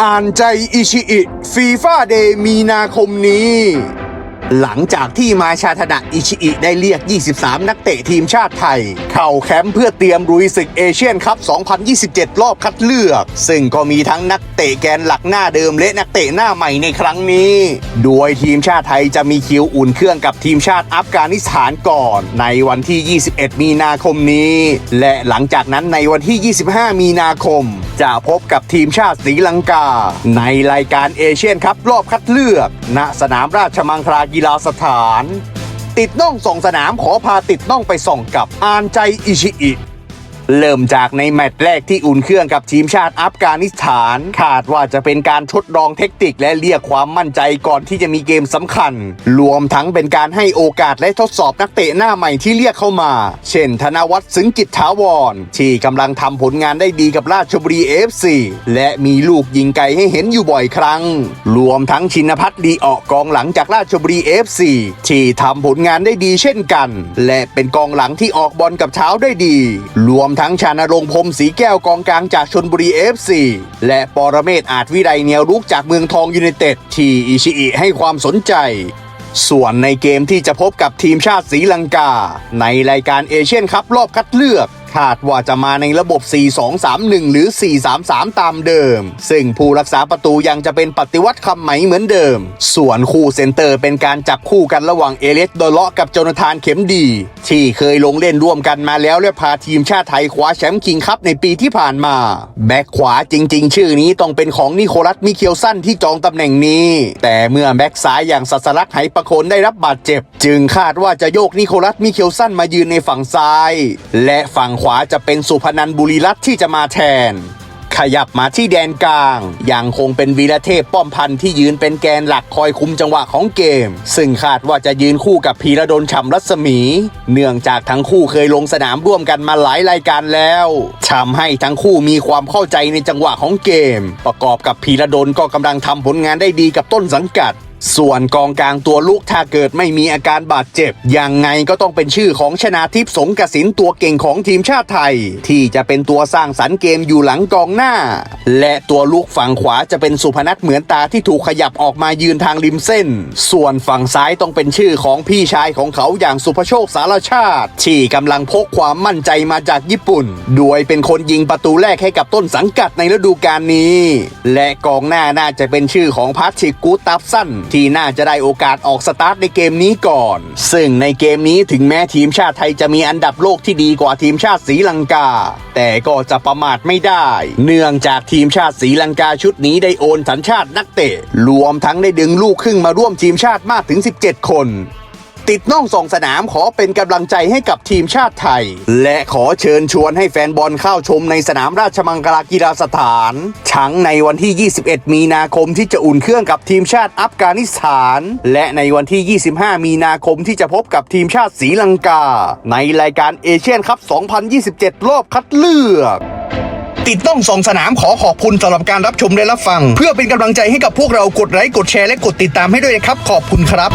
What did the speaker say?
อ่านใจอิชิอิฟีฟ่าเดย์มีนาคมนี้ หลังจากที่มาชาธดะอิชิอิได้เรียก 23 นักเตะทีมชาติไทย เข้าแคมป์เพื่อเตรียมรุยศึกเอเชียนคัพ 2027 รอบคัดเลือก ซึ่งก็มีทั้งนักเตะแกนหลักหน้าเดิมและนักเตะหน้าใหม่ในครั้งนี้ โดยทีมชาติไทยจะมีคิวอุ่นเครื่องกับทีมชาติอัฟกานิสถานก่อน ในวันที่ 21 มีนาคมนี้ และหลังจากนั้นในวันที่ 25 มีนาคม จะพบกับทีมชาติศรีลังกา ในรายการเอเชียนคัพรอบคัดเลือก ณสนามราชมังคลากีฬาสถาน ติดน่องส่องสนามขอพาติดน่องไปส่องกับ อานใจอิชิอิ เริ่มจากในแมตช์แรกที่อุ่นเครื่องกับทีมชาติอัฟกานิสถาน คาดว่าจะเป็นการทดลองเทคนิคและเรียกความมั่นใจก่อนที่จะมีเกมสำคัญ รวมทั้งเป็นการให้โอกาสและทดสอบนักเตะหน้าใหม่ที่เรียกเข้ามา เช่น ธนวัฒน์สึงจิตถาวร ที่กำลังทำผลงานได้ดีกับราชบุรีเอฟซีและมีลูกยิงไกลให้เห็นอยู่บ่อยครั้ง รวมทั้งชินพัฒน์ดีออกกองหลังจากราชบุรีเอฟซีที่ทำผลงานได้ดีเช่นกัน และเป็นกองหลังที่ออกบอลกับเท้าได้ดี รวมทั้งชานรงค์พรมสีแก้วกองกลางจากชนบุรีเอฟซีและปรเมศอาจวิไลเนียวรุกจากเมืองทองยูเนเต็ดที่อิชิอิให้ความสนใจ ส่วนในเกมที่จะพบกับทีมชาติสีลังกา ในรายการเอเชียนคัพรอบคัดเลือก คาดว่าจะมาในระบบ 4-2-3-1 หรือ 4-3-3 ตามเดิม ซึ่งผู้รักษาประตูยังจะเป็นปฏิวัติคำไหมเหมือนเดิม ส่วนคู่เซนเตอร์เป็นการจับคู่กันระหว่างเอเลสโดเลาะกับโจนาธานเข็มดี ที่เคยลงเล่นร่วมกันมาแล้วและพาทีมชาติไทยคว้าแชมป์คิงคัพในปีที่ผ่านมา แบ็คขวาจริง ๆ ชื่อนี้ต้องเป็นของนิโคลัสมิเคลสันที่จองตำแหน่งนี้ แต่เมื่อแบ็คซ้ายอย่างสัสลักไหประโคนได้รับบาดเจ็บ จึงคาดว่าจะโยกนิโคลัสมิเคลสันมายืนในฝั่งซ้าย และฝั่งขวาจะเป็นสุพนันบุรีรัตน์ที่จะมาแทน ขยับมาที่แดนกลาง ยังคงเป็นวีรเทพป้อมพันธ์ที่ยืนเป็นแกนหลักคอยคุมจังหวะของเกม ซึ่งคาดว่าจะยืนคู่กับพีระดลฉ่ำรัศมี เนื่องจากทั้งคู่เคยลงสนามร่วมกันมาหลายรายการแล้วทำให้ทั้งคู่มีความเข้าใจในจังหวะของเกม ประกอบกับพีระดลก็กำลังทำผลงานได้ดีกับต้นสังกัด ส่วนกองกลางตัวลูกถ้าเกิดไม่มีอาการบาดเจ็บ ยังไงก็ต้องเป็นชื่อของชนาทิพย์สงกสินตัวเก่งของทีมชาติไทย ที่จะเป็นตัวสร้างสรรค์เกมอยู่หลังกองหน้าและตัวลูกฝั่งขวาจะเป็นสุพนัทเหมือนตาที่ถูกขยับออกมายืนทางริมเส้น ส่วนฝั่งซ้ายต้องเป็นชื่อของพี่ชายของเขาอย่างสุภโชคสารชาติ ที่กำลังพกความมั่นใจมาจากญี่ปุ่น โดยเป็นคนยิงประตูแรกให้กับต้นสังกัดในฤดูกาลนี้ และกองหน้าน่าจะเป็นชื่อของพาทริกูตัฟสันที่น่าจะได้โอกาสออกสตาร์ทในเกมนี้ก่อน ซึ่งในเกมนี้ถึงแม้ทีมชาติไทยจะมีอันดับโลกที่ดีกว่าทีมชาติศรีลังกา แต่ก็จะประมาทไม่ได้ เนื่องจากทีมชาติศรีลังกาชุดนี้ได้โอนสัญชาตินักเตะ รวมทั้งได้ดึงลูกครึ่งมาร่วมทีมชาติมากถึง 17 คน ติดน่องส่องสนามขอเป็นกำลังใจให้กับทีมชาติไทย และขอเชิญชวนให้แฟนบอลเข้าชมในสนามราชมังคลากีฬาสถานทั้งในวันที่ 21 มีนาคมที่จะอุ่นเครื่องกับทีมชาติอัฟกานิสถาน และในวันที่ 25 มีนาคมที่จะพบกับทีมชาติศรีลังกา ในรายการเอเชียนคัพ 2027 รอบคัดเลือก ติดต้องสองสนามขอขอบคุณสำหรับการรับชมและรับฟัง เพื่อเป็นกำลังใจให้กับพวกเรากดไลค์กดแชร์และกดติดตามให้ด้วยนะครับ ขอบคุณครับ